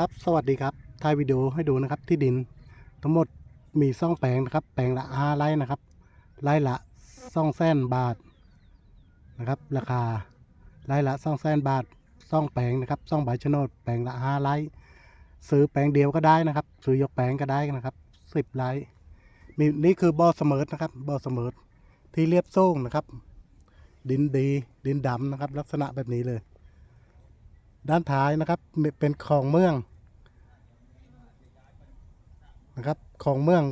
ครับ สวัสดีครับถ่ายวิดีโอให้ดูนะครับ ที่ดินทั้งหมดมีซ่องแปลงนะครับ แปลงละห้าไร่นะครับ ไร่ละซ่องแสนบาทนะครับ ราคา ไร่ละซ่องแสนบาทซ่องแปลงนะครับซ่องใบชะโนด แปลงละห้าไร่ ซื้อแปลงเดียวก็ได้นะครับ ซื้อยกแปลงก็ได้นะครับสิบไร่มีนี่คือบ่อเสมอนะครับบ่อเสมอที่เรียบโซ่งนะครับ ดินดี ดินดำนะครับ ลักษณะแบบนี้เลย ด้านท้ายนะครับเป็นคลองเมืองนะครับคลองเมือง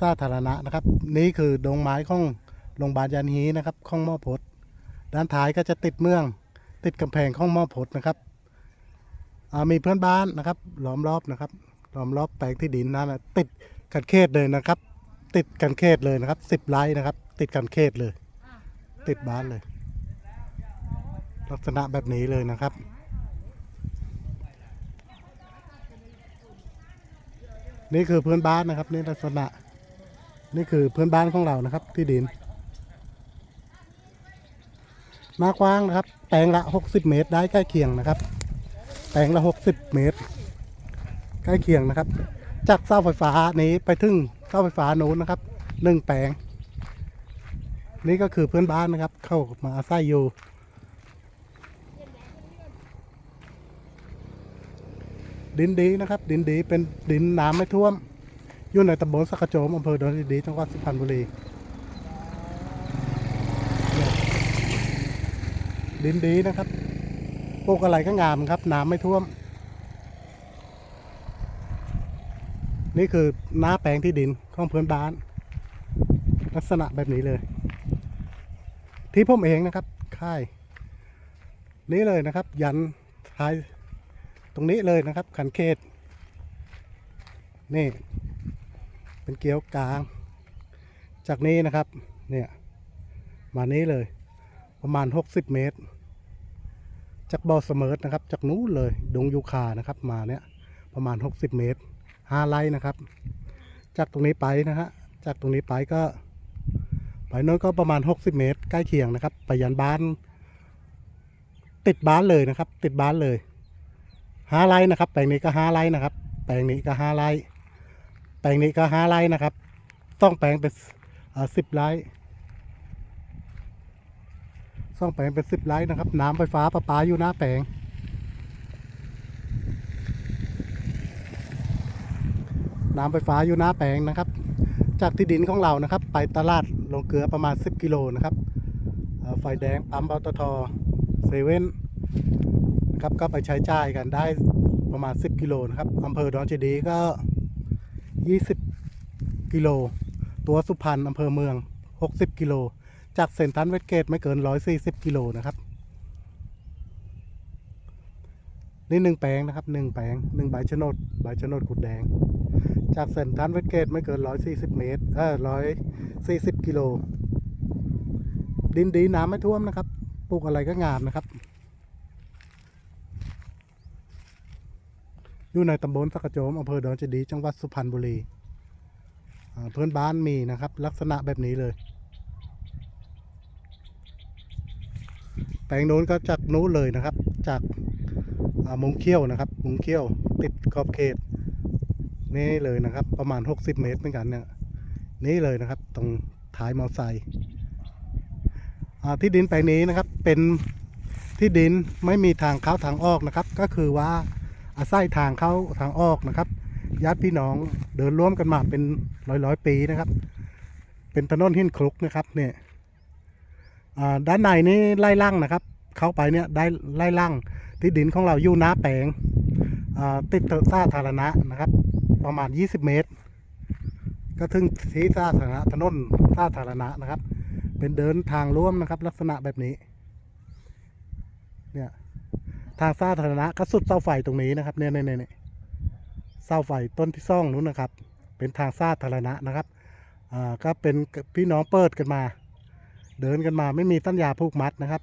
สาธารณะนะครับ นี่คือดงไม้ของโรงพยาบาลยันฮีนะครับของมอพดด้านท้ายก็จะติดเมือง ติดกำแพงของมอพดนะครับมีเพื่อนบ้านนะครับล้อมรอบนะครับล้อมรอบแปลงที่ดินนั่นนะติดกันเขตเลยนะครับ ติดกันเขตเลยนะครับสิบไร่นะครับ ติดกันเขตเลย ติดบ้านเลย ลักษณะแบบนี้เลยนะครับ นี่คือเพื่อนบ้านนะครับนี่ลักษณะ นี่คือเพื่อนบ้านของเรานะครับ ที่ดินหน้ากว้างนะครับ แปลงละ 60 เมตรได้ใกล้เคียงนะครับ แปลงละ 60 เมตร ใกล้เคียงนะครับ จากเสาไฟฟ้านี้ไปถึงเสาไฟฟ้าโน้นนะครับหนึ่งแปลง นี่ก็คือเพื่อนบ้านนะครับ เข้ามาอาศัยอยู่ ดินดีนะครับ ดินดีเป็นดินน้ำไม่ท่วม อยู่ในตำบลสักกระโจมอำเภอดอนดีจังหวัดสุพรรณบุรี ดินดีนะครับปลูกอะไรก็งามครับ น้ำไม่ท่วม นี่คือหน้าแปลงที่ดินของเพื่อนบ้าน ลักษณะแบบนี้เลย ที่ผมเองนะครับค่ายนี่เลยนะครับ ยันท้าย รงนี้เลยนะครับ ขันเขต นี่ เป็นเกี๊ยวกลาง จากนี้นะครับ เนี่ย มานี้เลย ประมาณ 60 เมตร จากบ่อเสมอนะครับ จากนู้นเลย ดงยูคานะครับ มาเนี่ย ประมาณ 60 เมตรห้าไร่นะครับ จากตรงนี้ไปนะฮะ จากตรงนี้ไปก็ไปโน้นก็ประมาณ 60 เมตร ใกล้เคียงนะครับ ไปยันบ้าน ติดบ้านเลยนะครับ ติดบ้านเลย ห้าไร่นะครับ แปลงนี้ก็ห้าไร่นะครับ แปลงนี้ก็ห้าไร่แปลงนี้ก็ห้าไร่นะครับ ต้องแปลงเป็นสิบไร่ต้องแปลงเป็นสิบไร่นะครับ น้ำไฟฟ้าประปาอยู่หน้าแปลง น้ำไฟฟ้าอยู่หน้าแปลงนะครับ จากที่ดินของเรานะครับ ไปตลาดลงเกลือประมาณ 10 กิโลนะครับไฟแดงปั๊มปตทเซเว่น ครับก็ไปใช้จ่ายกันได้ประมาณ 10 กิโลนะครับอำเภอดอนเจดีย์ก็ 20 กิโล ตัวสุพรรณอำเภอเมือง 60 กิโล จากเซนทันเวสเกตไม่เกิน 140 กิโลนะครับ นี่หนึ่งแปลงนะครับหนึ่งแปลงหนึ่งใบชะโนดใบชะโนดกุดแดง จากเซนทันเวสเกตไม่เกิน 140 เมตรเออ140 กิโล ดินดีน้ำไม่ท่วมนะครับปลูกอะไรก็งามนะครับ อยู่ในตำบลสักกระโจมอำเภอดอนเจดี จังหวัดสุพรรณบุรีเพื่อนบ้านมีนะครับ ลักษณะแบบนี้เลยแปลงโน้นก็จากนู้นเลยนะครับ จากมุงเขี้ยวนะครับมุงเขี้ยวติดขอบเขต นี่เลยนะครับ ประมาณ 60 เมตรเหมือนกันเนี่ยนี่เลยนะครับ ตรงท้ายมอไซค์ที่ดินแปลงนี้นะครับเป็นที่ดินไม่มีทางเข้าทางออกนะครับ ก็คือว่า อาศัยทางเข้าทางออกนะครับญาติพี่น้องเดินร่วมกันมาเป็นร้อยร้อยปีนะครับ เป็นถนนหินคลุกนะครับเนี่ยอ่าด้านในนี่ไล่ล่างนะครับ เข้าไปเนี่ยได้ไล่ล่างที่ดินของเราอยู่น้าแปลงอ่าติดถนนสาธารณะนะครับ ประมาณ 20 เมตร ก็ถึงที่สาธารณะถนนสาธารณะนะครับ เป็นเดินทางร่วมนะครับ ลักษณะแบบนี้ เนี่ย ทางสาธารณะก็สุดเสาไฟตรงนี้นะครับเนี่ยเนี่ยเนี่ยเสาไฟต้นที่ซ่องนู้นนะครับ เป็นทางสาธารณะนะครับอ่าก็เป็นพี่น้องเปิดกันมา เดินกันมาไม่มีสัญญาผูกมัดนะครับ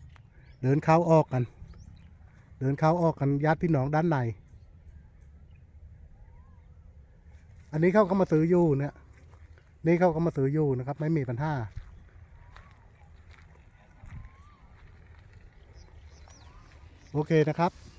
เดินเข้าออกกัน เดินเข้าออกกันญาติพี่น้องด้านใน อันนี้เขาก็มาซื้ออยู่เนี่ยนี่เขาก็มาซื้ออยู่นะครับ ไม่มีปัญหา โอเคนะครับ